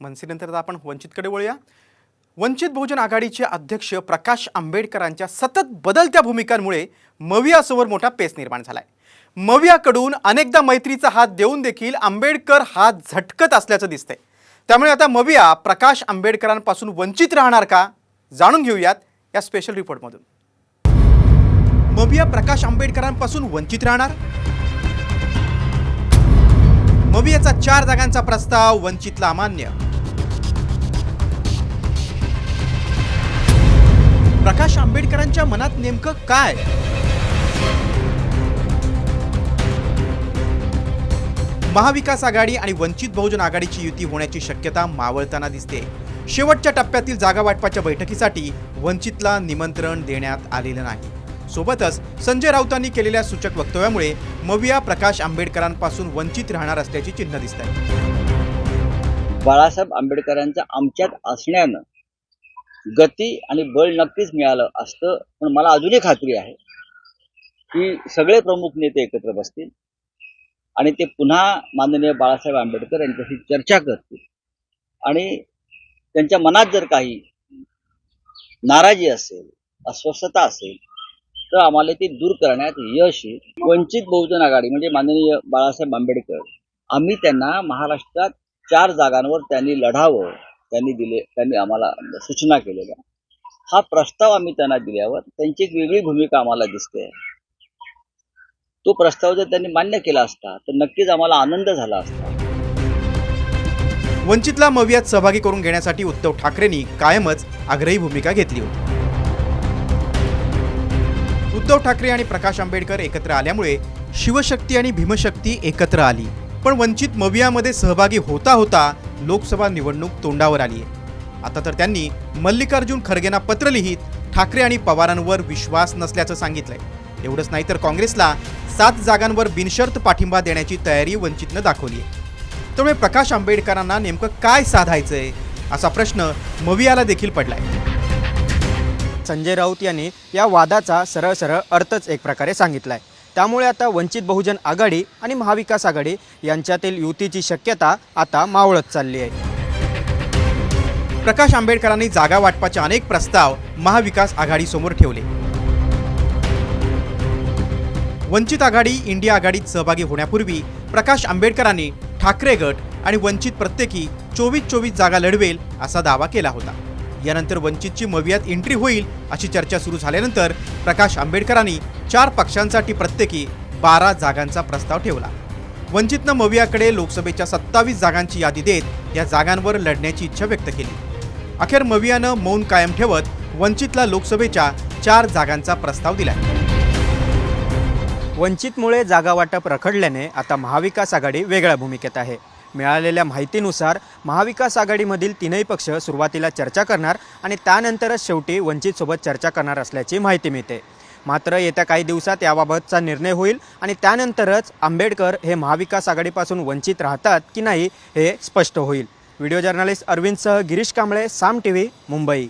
मनसेनंतर आता आपण वंचितकडे वळूया. वंचित बहुजन आघाडीचे अध्यक्ष प्रकाश आंबेडकरांच्या सतत बदलत्या भूमिकांमुळे मवियासमोर मोठा पेच निर्माण झालाय. मवियाकडून अनेकदा मैत्रीचा हात देऊन देखील आंबेडकर हात झटकत असल्याचं दिसतंय. त्यामुळे आता मविया प्रकाश आंबेडकरांपासून वंचित राहणार का? जाणून घेऊयात या स्पेशल रिपोर्टमधून मविया प्रकाश आंबेडकरांपासून वंचित राहणार? मवियाचा चार जागांचा प्रस्ताव वंचितला अमान्य प्रकाश आंबेडकरांच्या मनात नेमकं काय? महाविकास आघाडी आणि वंचित बहुजन आघाडीची युती होण्याची शक्यता मावळताना दिसते. शेवटच्या टप्प्यातील जागा वाटपाच्या बैठकीसाठी वंचितला निमंत्रण देण्यात आलेलं नाही. सोबतच संजय राऊतांनी केलेल्या सूचक वक्तव्यामुळे मविया प्रकाश आंबेडकरांपासून वंचित राहणार असल्याची चिन्ह दिसत आहेत बाळासाहेब आंबेडकरांच्या आमच्यात असण्यानं गती आणि बळ नक्कीच मिळालं असतं पण मला अजूनही खात्री आहे की सगळे प्रमुख नेते एकत्र बसतील आणि ते पुन्हा माननीय बाळासाहेब आंबेडकर यांच्याशी चर्चा करतील. आणि त्यांच्या मनात जर काही नाराजी असेल अस्वस्थता असेल तर आम्हाला ती दूर करण्यात यश येईल. वंचित बहुजन आघाडी म्हणजे माननीय बाळासाहेब आंबेडकर आम्ही त्यांना महाराष्ट्रात चार जागांवर त्यांनी लढावं त्यांनी दिले त्यांनी आम्हाला सूचना केलेल्या. हा प्रस्ताव आम्ही त्यांना दिल्यावर त्यांची एक वेगळी भूमिका आम्हाला दिसते. तो प्रस्ताव जर त्यांनी मान्य केला असता तर नक्कीच आम्हाला आनंद झाला असता. वंचितला मवियात सहभागी करून घेण्यासाठी उद्धव ठाकरेंनी कायमच आग्रही भूमिका घेतली होती. उद्धव ठाकरे आणि प्रकाश आंबेडकर एकत्र आल्यामुळे शिवशक्ती आणि भीमशक्ती एकत्र आली. पण वंचित मवियामध्ये सहभागी होता होता लोकसभा निवडणूक तोंडावर आली आहे. आता तर त्यांनी मल्लिकार्जुन खरगेंना पत्र लिहित ठाकरे आणि पवारांवर विश्वास नसल्याचं सांगितलंय. एवढंच नाही तर काँग्रेसला सात जागांवर बिनशर्त पाठिंबा देण्याची तयारी वंचितनं दाखवली आहे. त्यामुळे प्रकाश आंबेडकरांना नेमकं काय साधायचंय असा प्रश्न मवियाला देखील पडलाय. संजय राऊत यांनी या वादाचा सरळ सरळ अर्थच एक प्रकारे सांगितलाय. त्यामुळे आता वंचित बहुजन आघाडी आणि महाविकास आघाडी यांच्यातील युतीची शक्यता आता मावळत चालली आहे. प्रकाश आंबेडकरांनी जागा वाटपाचे अनेक प्रस्ताव महाविकास आघाडीसमोर ठेवले. वंचित आघाडी इंडिया आघाडीत सहभागी होण्यापूर्वी प्रकाश आंबेडकरांनी ठाकरे गट आणि वंचित प्रत्येकी चोवीस चोवीस जागा लढवेल असा दावा केला होता. यानंतर वंचितची मवियात एंट्री होईल अशी चर्चा सुरू झाल्यानंतर प्रकाश आंबेडकरांनी चार पक्षांसाठी प्रत्येकी बारा जागांचा प्रस्ताव ठेवला. वंचितनं मवियाकडे लोकसभेच्या सत्तावीस जागांची यादी देत या जागांवर लढण्याची इच्छा व्यक्त केली. अखेर मवियानं मौन कायम ठेवत वंचितला लोकसभेच्या चार जागांचा प्रस्ताव दिला वंचितमुळे जागा वाटप रखडल्याने आता महाविकास आघाडी वेगळ्या भूमिकेत आहे. मिळालेल्या माहितीनुसार महाविकास आघाडीमधील तीनही पक्ष सुरुवातीला चर्चा करणार आणि त्यानंतरच शेवटी वंचितसोबत चर्चा करणार असल्याची माहिती मिळते. मात्र येत्या काही दिवसात याबाबतचा निर्णय होईल आणि त्यानंतरच आंबेडकर हे महाविकास आघाडीपासून वंचित राहतात की नाही हे स्पष्ट होईल. व्हिडिओ जर्नलिस्ट अरविंदसह गिरीश कांबळे साम टी व्ही मुंबई.